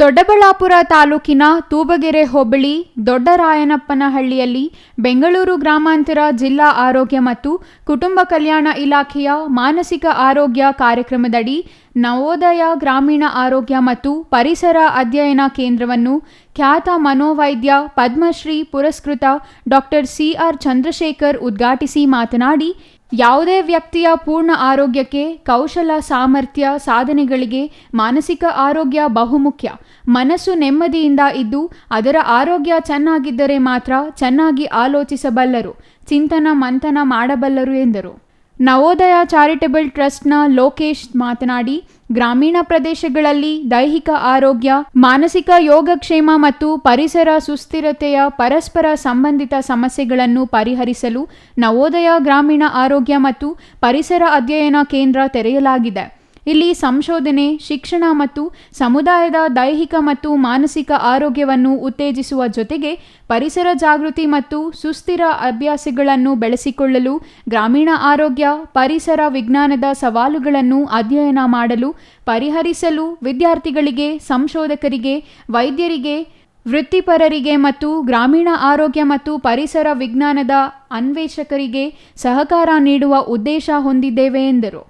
ದೊಡ್ಡಬಳ್ಳಾಪುರ ತಾಲೂಕಿನ ತೂಬಗೆರೆ ಹೋಬಳಿ ದೊಡ್ಡರಾಯನಪ್ಪನಹಳ್ಳಿಯಲ್ಲಿ ಬೆಂಗಳೂರು ಗ್ರಾಮಾಂತರ ಜಿಲ್ಲಾ ಆರೋಗ್ಯ ಮತ್ತು ಕುಟುಂಬ ಕಲ್ಯಾಣ ಇಲಾಖೆಯ ಮಾನಸಿಕ ಆರೋಗ್ಯ ಕಾರ್ಯಕ್ರಮದಡಿ ನವೋದಯ ಗ್ರಾಮೀಣ ಆರೋಗ್ಯ ಮತ್ತು ಪರಿಸರ ಅಧ್ಯಯನ ಕೇಂದ್ರವನ್ನು ಖ್ಯಾತ ಮನೋವೈದ್ಯ ಪದ್ಮಶ್ರೀ ಪುರಸ್ಕೃತ ಡಾಕ್ಟರ್ ಸಿಆರ್ ಚಂದ್ರಶೇಖರ್ ಉದ್ಘಾಟಿಸಿ ಮಾತನಾಡಿ ಯಾವುದೇ ವ್ಯಕ್ತಿಯ ಪೂರ್ಣ ಆರೋಗ್ಯಕ್ಕೆ, ಕೌಶಲ, ಸಾಮರ್ಥ್ಯ, ಸಾಧನೆಗಳಿಗೆ ಮಾನಸಿಕ ಆರೋಗ್ಯ ಬಹುಮುಖ್ಯ. ಮನಸ್ಸು ನೆಮ್ಮದಿಯಿಂದ ಇದ್ದು, ಅದರ ಆರೋಗ್ಯ ಚೆನ್ನಾಗಿದ್ದರೆ ಮಾತ್ರ ಚೆನ್ನಾಗಿ ಆಲೋಚಿಸಬಲ್ಲರು, ಚಿಂತನ ಮಂಥನ ಮಾಡಬಲ್ಲರು ಎಂದರು. ನವೋದಯ ಚಾರಿಟಬಲ್ ಟ್ರಸ್ಟ್ನ ಲೋಕೇಶ್ ಮಾತನಾಡಿ, ಗ್ರಾಮೀಣ ಪ್ರದೇಶಗಳಲ್ಲಿ ದೈಹಿಕ ಆರೋಗ್ಯ, ಮಾನಸಿಕ ಯೋಗಕ್ಷೇಮ ಮತ್ತು ಪರಿಸರ ಸುಸ್ಥಿರತೆಯ ಪರಸ್ಪರ ಸಂಬಂಧಿತ ಸಮಸ್ಯೆಗಳನ್ನು ಪರಿಹರಿಸಲು ನವೋದಯ ಗ್ರಾಮೀಣ ಆರೋಗ್ಯ ಮತ್ತು ಪರಿಸರ ಅಧ್ಯಯನ ಕೇಂದ್ರ ತೆರೆಯಲಾಗಿದೆ. ಇಲ್ಲಿ ಸಂಶೋಧನೆ, ಶಿಕ್ಷಣ ಮತ್ತು ಸಮುದಾಯದ ದೈಹಿಕ ಮತ್ತು ಮಾನಸಿಕ ಆರೋಗ್ಯವನ್ನು ಉತ್ತೇಜಿಸುವ ಜೊತೆಗೆ ಪರಿಸರ ಜಾಗೃತಿ ಮತ್ತು ಸುಸ್ಥಿರ ಅಭ್ಯಾಸಗಳನ್ನು ಬೆಳೆಸಿಕೊಳ್ಳಲು ಗ್ರಾಮೀಣ ಆರೋಗ್ಯ, ಪರಿಸರ ವಿಜ್ಞಾನದ ಸವಾಲುಗಳನ್ನು ಅಧ್ಯಯನ ಮಾಡಲು, ಪರಿಹರಿಸಲು ವಿದ್ಯಾರ್ಥಿಗಳಿಗೆ, ಸಂಶೋಧಕರಿಗೆ, ವೈದ್ಯರಿಗೆ, ವೃತ್ತಿಪರರಿಗೆ ಮತ್ತು ಗ್ರಾಮೀಣ ಆರೋಗ್ಯ ಮತ್ತು ಪರಿಸರ ವಿಜ್ಞಾನದ ಅನ್ವೇಷಕರಿಗೆ ಸಹಕಾರ ನೀಡುವ ಉದ್ದೇಶ ಹೊಂದಿದ್ದೇವೆ ಎಂದರು.